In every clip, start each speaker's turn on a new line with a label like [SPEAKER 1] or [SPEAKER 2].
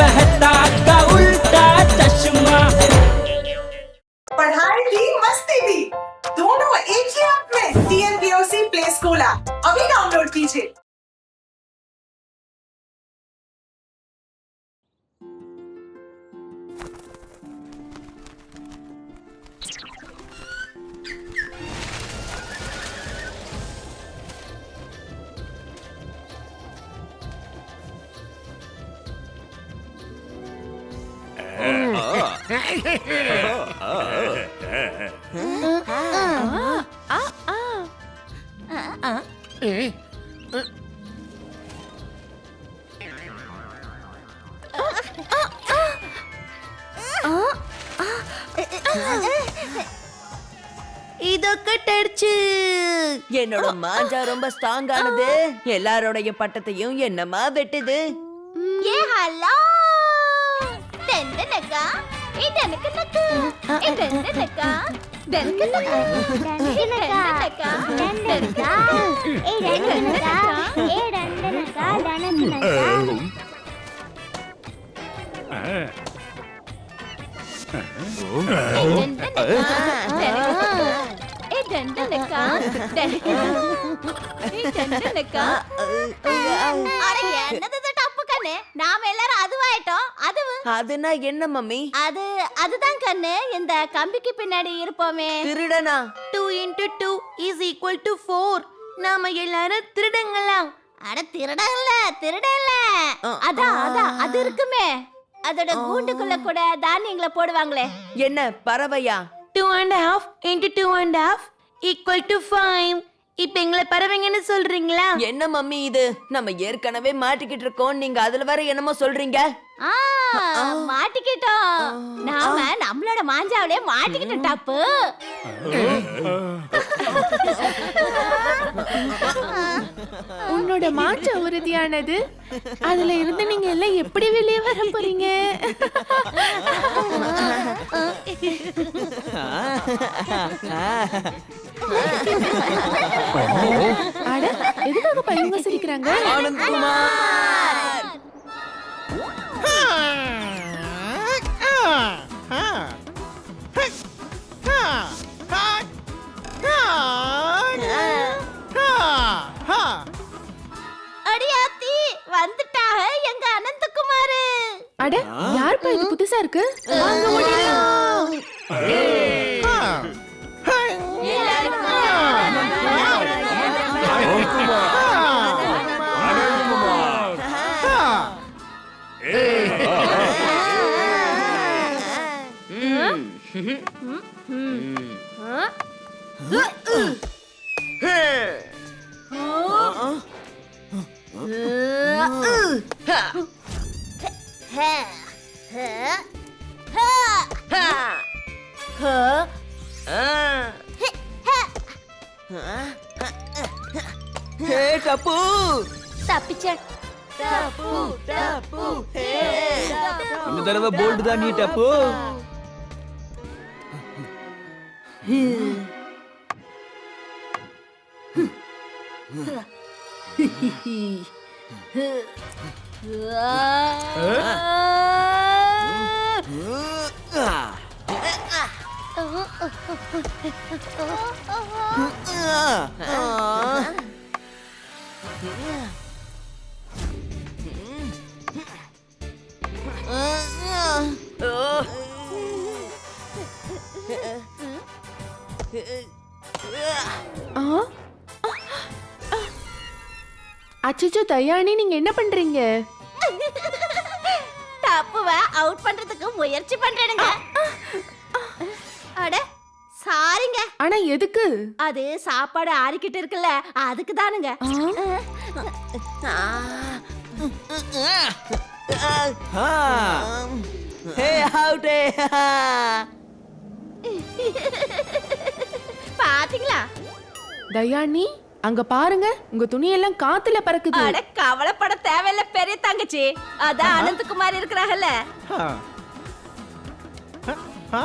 [SPEAKER 1] मेहता का उल्टा चश्मा।
[SPEAKER 2] पढ़ाई भी मस्ती भी। दोनों एक ही ऐप में टीएनपीओसी प्ले स्कूल ऐप अभी डाउनलोड कीजिए।
[SPEAKER 3] இதொக்கட்டடிச்சு என்னோட மாஞ்சா ரொம்ப ஸ்ட்ராங் ஆனது எல்லாரோடைய பட்டத்தையும் என்னமா வெட்டுது?
[SPEAKER 4] ஏ ஹலோ. டென்ட நக்கா நாம எல்லாரும் அதுவாயிட்டோம் அது
[SPEAKER 3] அதுனா என்ன மம்மி
[SPEAKER 4] அது அதுதான் கண்ணு. இந்த கம்பிக்கு பின்னாடி இருப்போமே.
[SPEAKER 3] திருடனா? Two into two is equal to four நாம எல்லாரும் திருடங்களா?
[SPEAKER 4] அட திருடல திருடல அதான். அதான் அது இருக்குமே. அதோட கூண்டுக்குள்ள கூட தானியங்களை போடுவாங்களே.
[SPEAKER 3] என்ன பறவையா? Two and half into two and half equal to five இப்ப எங்களை பறவைங்கன்னு சொல்றீங்களா? என்ன மம்மி இது? நம்ம ஏற்கனவே மாட்டிக்கிட்டு இருக்கோம். நீங்க அதுல வர என்னமோ சொல்றீங்க?
[SPEAKER 4] ஆ மாட்டிக்கிட்டோம். நாம நம்மளோட மாஞ்சாவிலே மாட்டிக்கிட்டோம் டப்பு.
[SPEAKER 5] உன்னோட மாற்ற உறுதியானது. அதுல இருந்து நீங்க எல்லாம் எப்படி வெளியே வர போறீங்க? அட எதுக்காக பையங்க சிரிக்கிறாங்க
[SPEAKER 4] அடியாத்தி வந்துட்டாக எங்க அனந்தகுமாரு.
[SPEAKER 5] அட யாருப்பா இது புதுசா இருக்கு? வாங்க ஓடிடலாம்.
[SPEAKER 3] ஹே டப்பு
[SPEAKER 4] தப்பிச்சேன் டப்பு டப்பு
[SPEAKER 1] இந்த தடவை போல்டு தான் நீ டப்பு
[SPEAKER 5] ஆ? அச்சச்சோ தயானி நீங்க என்ன பண்றீங்க?
[SPEAKER 4] டப்புவ அவுட் பண்றதுக்கு முயற்சி பண்றேனுங்க. அட சாரிங்க.
[SPEAKER 5] ஆனா எதுக்கு?
[SPEAKER 4] அது சாப்பாடு ஆறிக்கிட்டு இருக்குல்ல அதுக்கு தானுங்க. பாத்தீங்களா?
[SPEAKER 5] தயானி? அங்க பாருங்க உங்க துணியெல்லாம் காத்துல பறக்குது.
[SPEAKER 4] அட கவலைப்பட தேவையில்ல பெரிய தங்கச்சி. அதான் அனந்தகுமார் இருக்கிறாங்கல்ல ஆ?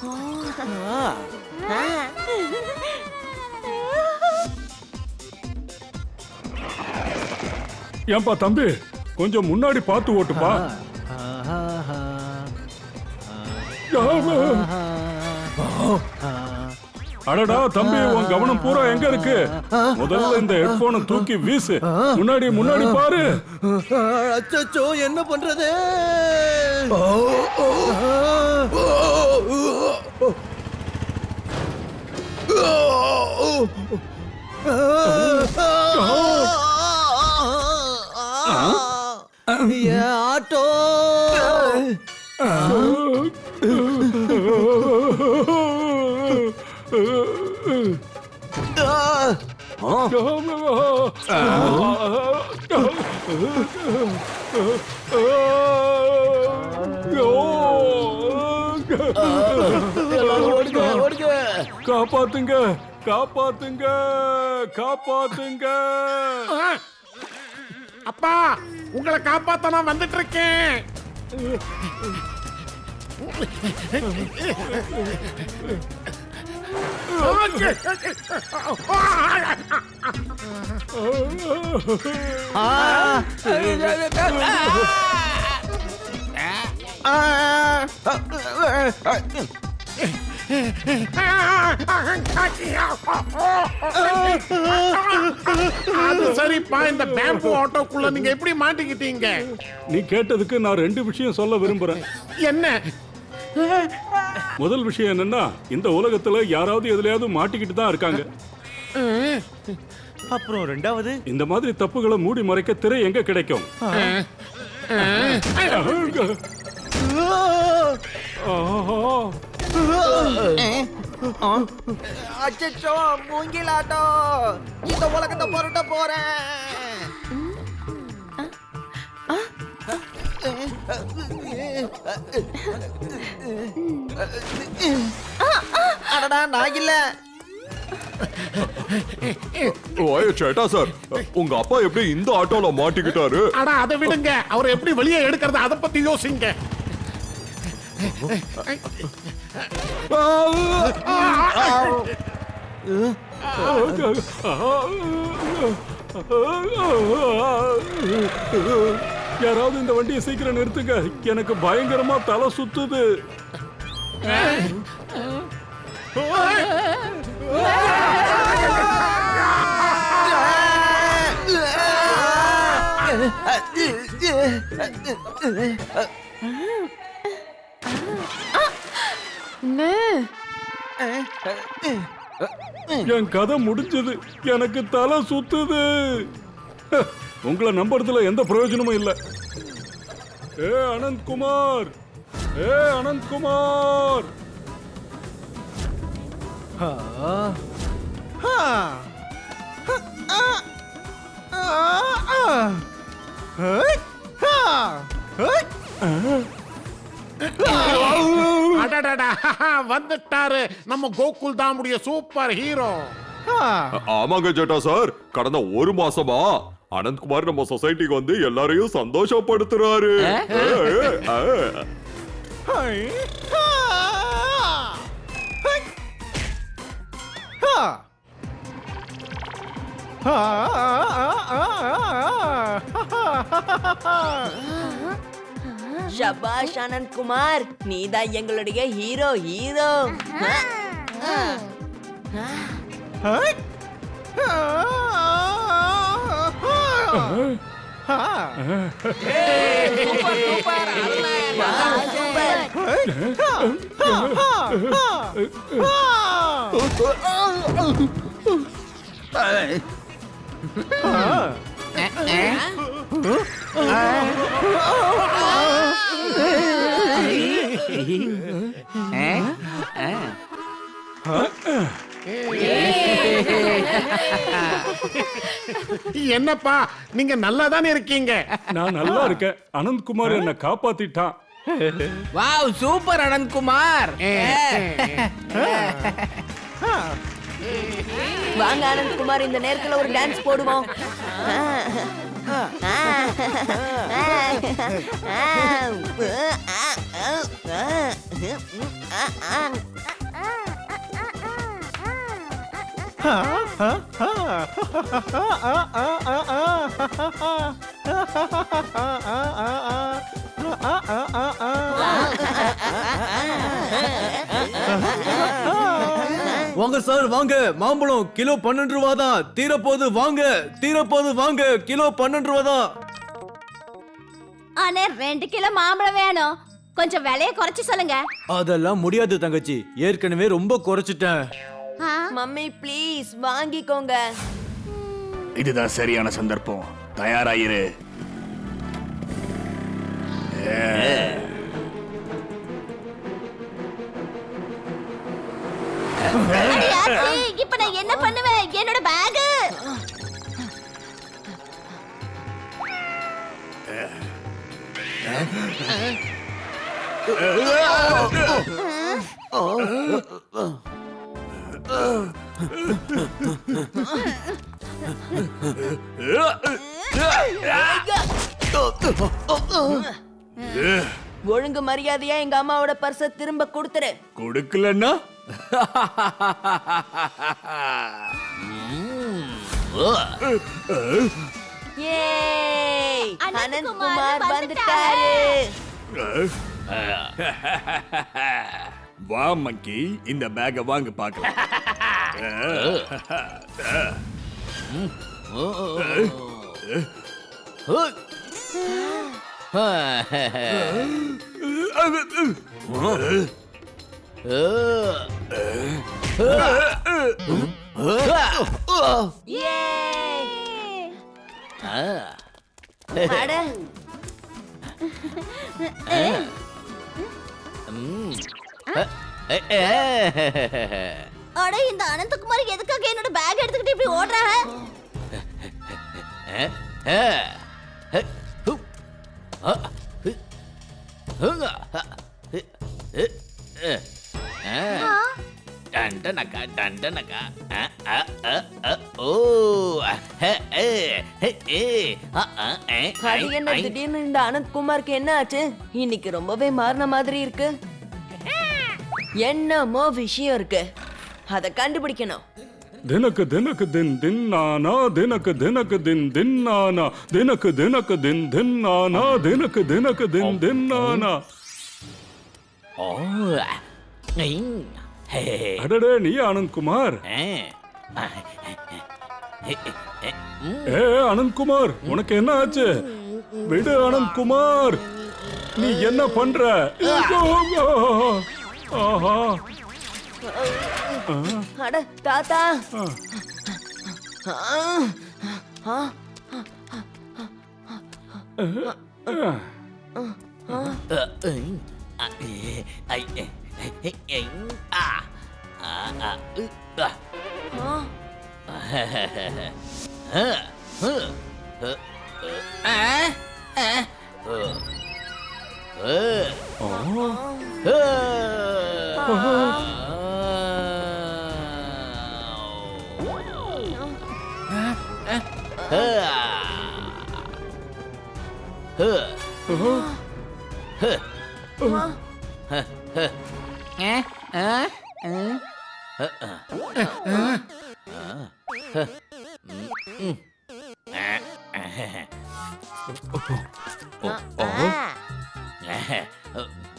[SPEAKER 6] ஏன்பா தம்பி கொஞ்சம் முன்னாடி பார்த்து ஓட்டுப்பா. அடடா தம்பி உன் கவனம் பூரா எங்க இருக்கு? முதல்ல இந்த ஹெட்போனை தூக்கி வீசு. முன்னாடி முன்னாடி பாரு.
[SPEAKER 1] அச்சச்சோ என்ன பண்றது? என்
[SPEAKER 6] காப்பாத்துங்க காப்பாத்துங்க காப்பாத்துங்க.
[SPEAKER 7] அப்பா உங்களை காப்பாத்த நான் வந்துட்டு இருக்கேன் அது சரிப்பா இந்த பேம்பு ஆட்டோக்குள்ள நீங்க எப்படி மாட்டிக்கிட்டீங்க?
[SPEAKER 6] நீ கேட்டதுக்கு நான் ரெண்டு விஷயம் சொல்ல விரும்புறேன்.
[SPEAKER 7] என்ன?
[SPEAKER 6] முதல் விஷயம் என்னன்னா இந்த உலகத்துல யாராவது எதுலயாவது மாட்டிக்கிட்டு தான் இருக்காங்க.
[SPEAKER 1] அப்புறம் ரெண்டாவது?
[SPEAKER 6] இந்த மாதிரி தப்புகளை மூடி மறைக்க திரை எங்க கிடைக்கும்?
[SPEAKER 1] அச்சச்சோ மூங்கிலாட்டோ. இந்த உலகத்தை புரட்ட போறேன். அடடா நான் இல்ல.
[SPEAKER 8] ஓய சேட்டா சார். உங்க அப்பா எப்படி இந்த ஆட்டோல மாட்டிக்கிட்டாரு?
[SPEAKER 7] அட அதை விடுங்க. அவர் எப்படி வெளியே எடுக்கிறது அதை பத்தி யோசிங்க.
[SPEAKER 6] யாராவது இந்த வண்டியை சீக்கிரம் நிறுத்துங்க. எனக்கு பயங்கரமா தலை சுத்துது. என் கதை முடிஞ்சது. எனக்கு தலை சுத்துது. உங்களை நம்புறதுல எந்த பிரயோஜனமும் இல்ல. ஏ அனந்த் குமார் ஏ அனந்த் குமார்
[SPEAKER 7] வந்துட்டாரு நம்ம கோகுல் தாமுடைய சூப்பர் ஹீரோ
[SPEAKER 8] ஆமாங்க சேட்டா சார் கடந்த ஒரு மாசமா அனந்த்குமார் நம்ம சொசைட்டிக்கு வந்து எல்லாரையும் சந்தோஷப்படுத்துறாரு ஆ, ஆ.
[SPEAKER 3] ஷபாஷ் அனந்த் குமார் நீதான் எங்களுடைய ஹீரோ ஹீரோ.
[SPEAKER 7] என்னப்பா நீங்க நல்லா தானே இருக்கீங்க?
[SPEAKER 6] நான் நல்லா இருக்கேன். அனந்த் குமார் என்ன காப்பாத்திட்டான்.
[SPEAKER 9] வாவ் சூப்பர் அனந்த் குமார்
[SPEAKER 3] வாங்க அனந்த் குமார் இந்த நேரத்துல ஒரு டான்ஸ் போடுவோம். ஆ. ஆ.
[SPEAKER 1] வாங்க சார் வாங்க. மாம்பழம் கிலோ பன்னெண்டு ரூபா தான். தீரப்போது வாங்க. தீரப்போது வாங்க. கிலோ பன்னெண்டு ரூபா தான்.
[SPEAKER 4] ஆனா ரெண்டு கிலோ மாம்பழம் வேணும். கொஞ்சம் விலைய குறைச்சு சொல்லுங்க.
[SPEAKER 1] அதெல்லாம் முடியாது தங்கச்சி. ஏற்கனவே ரொம்ப குறைச்சிட்டேன்.
[SPEAKER 3] மம்மி ப்ளீஸ் வாங்கிக்கோங்க.
[SPEAKER 10] இதுதான் சரியான சந்தர்ப்பம். தயாராயிரு.
[SPEAKER 4] அடியாத்தி, இப்ப நான் என்ன பண்ணுவேன்? என்னோட பேக்
[SPEAKER 3] ஒழுங்கு மரியாதையா எங்க அம்மாவோட பர்ஸ திரும்ப கொடுத்துரு.
[SPEAKER 10] கொடுக்கலன்னா?
[SPEAKER 3] ஏய்
[SPEAKER 4] அனந்த்
[SPEAKER 3] அனந்த்
[SPEAKER 4] குமார்
[SPEAKER 3] குமார்
[SPEAKER 4] வந்துட்டாரு.
[SPEAKER 10] வா மக்கி இந்த பேக வாங்க பார்க்கலாம்.
[SPEAKER 3] ஏய் அட
[SPEAKER 4] இந்த அனந்தகுமார் எதுக்காக என்னோட பேக் எடுத்துக்கிட்டு இப்படி ஓடுறாங்க
[SPEAKER 9] டண்டனக்கா டண்டனக்கா அனந்த்குமாருக்கு
[SPEAKER 3] என்ன ஆச்சு? இன்னைக்கு ரொம்பவே மாறின மாதிரி இருக்கு. என்னமோ விஷயம் இருக்கு. அதை கண்டுபிடிக்கணும்.
[SPEAKER 6] தினக்கு தினக்கு தின் தின்னானா தினக்கு தினக்கு தின்
[SPEAKER 9] தின்னானா தினக்கு தினக்கு
[SPEAKER 6] தின் தின்னானா தினக்கு தினக்கு
[SPEAKER 9] தின் தின்னானா. அடடே நீ ஆனந்த்குமார்
[SPEAKER 6] ஏ அனந்த்குமார் உனக்கு என்ன ஆச்சு? விடு அனந்த்குமார். நீ என்ன பண்ற? ஆஹா.
[SPEAKER 3] அட தாத்தா.
[SPEAKER 9] ஐ அ, ஏ, ஐ, ஏ, ஹே, ஐ, ஆ, ஆ, ஆ, உ, ஆ.
[SPEAKER 3] ஆ.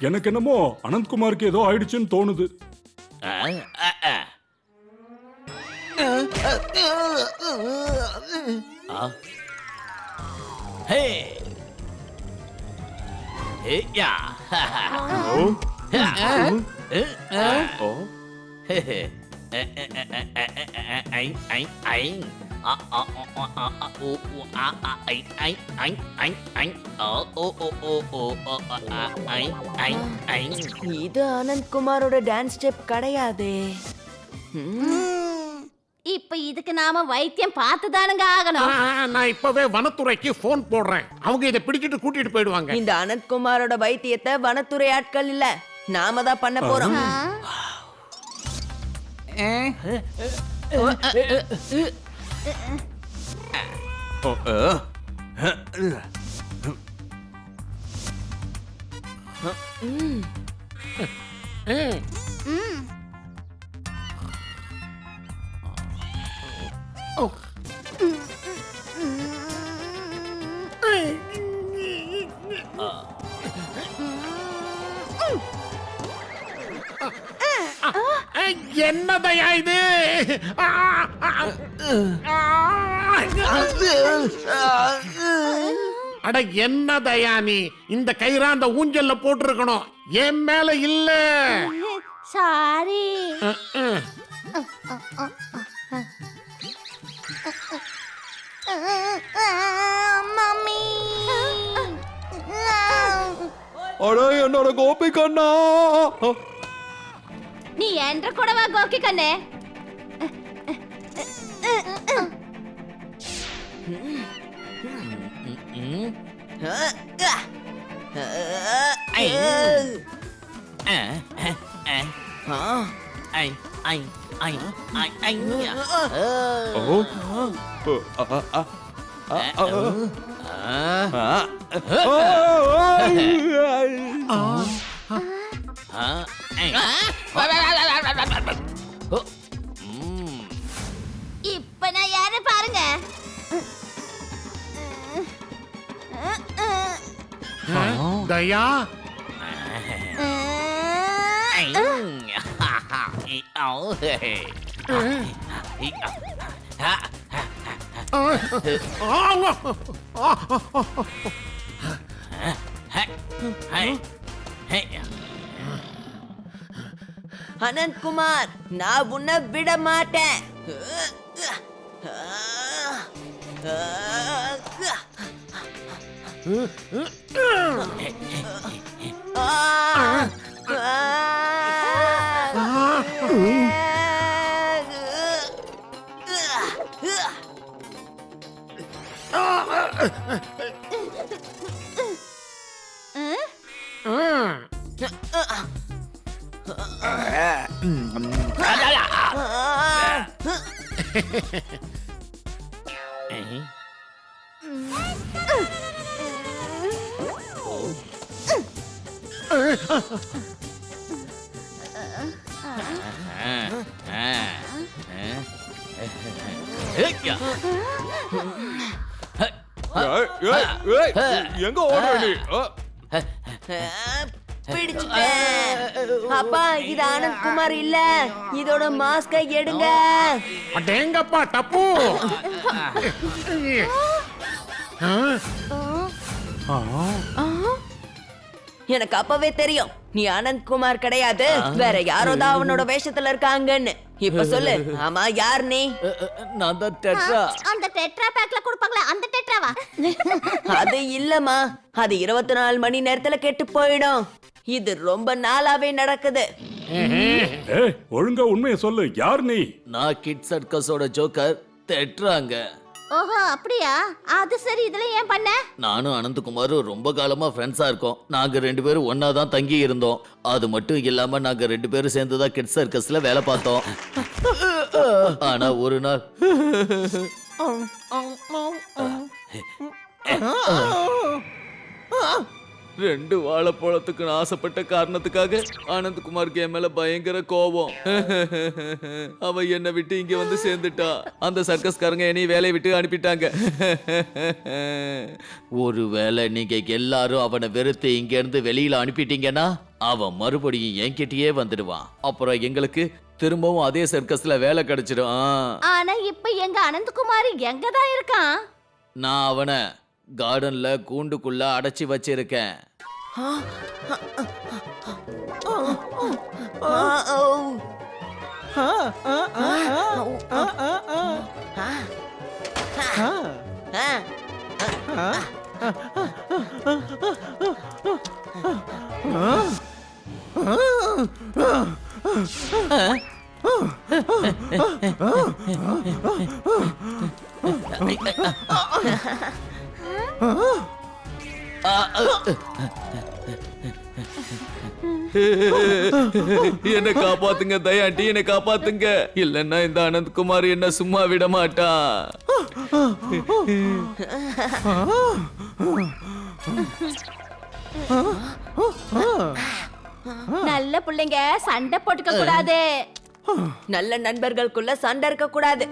[SPEAKER 6] எனக்கு என்னமோ அனந்த் குமாருக்கு ஏதோ ஆயிடுச்சுன்னு தோணுது.
[SPEAKER 9] ஹே. ஹே யா. ஐ ஐ ஐ ஆ ஆ ஆ ஆ ஆ ஓ ஓ ஆ ஆ ஐ ஐ ஐ ஐ ஐ ஓ ஓ ஓ ஓ ஓ ஓ ஆ ஐ ஐ ஐ
[SPEAKER 3] இது அனந்த் குமாரோட டான்ஸ் ஸ்டெப் கிடையாதே.
[SPEAKER 4] இப்ப இதுக்கு நாம வைத்தியம் பார்த்து தானுங்க ஆகணும்
[SPEAKER 7] நான் இப்பவே வனத்துறைக்கு போன் போடுறேன். அவங்க இதை பிடிச்சிட்டு கூட்டிட்டு போயிடுவாங்க.
[SPEAKER 3] இந்த அனந்த் குமாரோட வைத்தியத்தை வனத்துறை ஆட்கள் இல்ல. நாம தான் பண்ண போறோம்
[SPEAKER 10] Oh.
[SPEAKER 7] ஏய், என்னதையா இது? அட என்னதையா நீ? இந்த கயிறா அந்த ஊஞ்சல்ல போட்டிருக்கணும். என் மேல இல்ல.
[SPEAKER 4] சாரி. மம்மி.
[SPEAKER 8] அட என்னோட கோபி கண்ணா.
[SPEAKER 4] நீ என்ற கூடவா கோக்கி கண்ணே
[SPEAKER 9] ஐ ஆ ஆ ஆ ஐ ஐ ஐ ஐ ஐ
[SPEAKER 8] ஓ அ, அ, அ, அ, அ, அ.
[SPEAKER 4] இப்ப நான் யாரு பாருங்க
[SPEAKER 7] தயா ஆ, ஆ,
[SPEAKER 3] அனந்த் குமார் நான் உன்னை விட மாட்டேன்
[SPEAKER 8] ஆ. எங்க ஓடுற நீ அ,
[SPEAKER 3] பிடிச்சிட்டேன் அப்பா இது ஆனந்த் குமார் இல்ல இதோட மாஸ்கை எடுங்க
[SPEAKER 7] அடேங்கப்பா தப்பு ஆ,
[SPEAKER 3] எனக்கு அப்பவே தெரியும். நீ அனந்த் குமார் கிடையாது வேற யாரோ தான் அவனோட வேஷத்துல இருக்காங்கன்னு. இப்ப சொல்லு. ஆமா யார் நீ?
[SPEAKER 9] நான் தான் டெட்ரா.
[SPEAKER 4] அந்த டெட்ரா பேக்ல கொடுப்பாங்களே அந்த டெட்ராவா?
[SPEAKER 3] அது இல்லம்மா. அது இருபத்தி நாலு மணி நேரத்துல கெட்டு போயிடும். இது ரொம்ப நாளாவே நடக்குது.
[SPEAKER 6] ஏய் ஒழுங்கா உண்மையை சொல்லு. யார் நீ?
[SPEAKER 9] நான் கிட் சர்க்கஸோட ஜோக்கர் டெட்ராங்க.
[SPEAKER 4] ஓஹோ அப்படியா? அது சரி இதுல ஏன் பண்ண?
[SPEAKER 9] நானும் அனந்தகுமாரும் ரொம்ப காலமா ஃப்ரெண்ட்ஸா இருக்கோம். நாங்க ரெண்டு பேரும் ஒண்ணா தான் தங்கி இருந்தோம். அது மட்டும் இல்லாம நாங்க ரெண்டு பேரும் சேர்ந்து தான் கிட் சர்க்கஸ்ல வேலை பார்த்தோம். ஆனா ஒரு நாள் ரெண்டு வாழைப்பழத்துக்கு நான் ஆசைப்பட்ட காரணத்துக்காக ஆனந்த்குமாருக்கு என் மேல பயங்கர கோபம். அவ என்னை விட்டு இங்க வந்து சேர்ந்துட்டா. அந்த சர்க்கஸ்காரங்க என்னைய வேலையை விட்டு அனுப்பிட்டாங்க. ஒருவேளை நீங்க எல்லாரும் அவனை வெறுத்து இங்க இருந்து வெளியில அனுப்பிட்டீங்கன்னா அவன் மறுபடியும் என்கிட்டயே வந்துடுவான். அப்புறம் எங்களுக்கு திரும்பவும் அதே சர்க்கஸ்ல வேலை கிடைச்சிடும்.
[SPEAKER 4] ஆனா இப்ப எங்க அனந்தகுமாரி எங்க தான் இருக்கான்?
[SPEAKER 9] நான் அவனை கார்டன்ல கூண்டுக்குள்ள அடைச்சி வச்சிருக்கேன் என்ன காப்பாத்துங்க தயாண்டி என்ன காப்பாத்துங்க. இல்லன்னா இந்த அனந்த்குமார் என்ன சும்மா விட மாட்டான்
[SPEAKER 11] நல்ல பிள்ளைங்க சண்டை போட்டுக்க கூடாது.
[SPEAKER 3] நல்ல நண்பர்களுக்குள்ள சண்டை இருக்க கூடாது.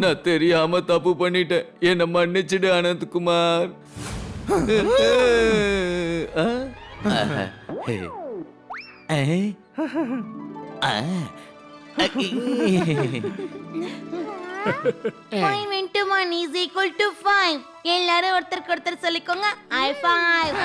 [SPEAKER 12] நான் தெரியாம தப்பு பண்ணிட்டேன். என்ன மன்னிச்சிடு Anantkumar.
[SPEAKER 11] Five into one is equal to five எல்லாரும் ஒருத்தருக்கு ஒருத்தர் சொல்லிக்கோங்க. ஐ ஃபைவ்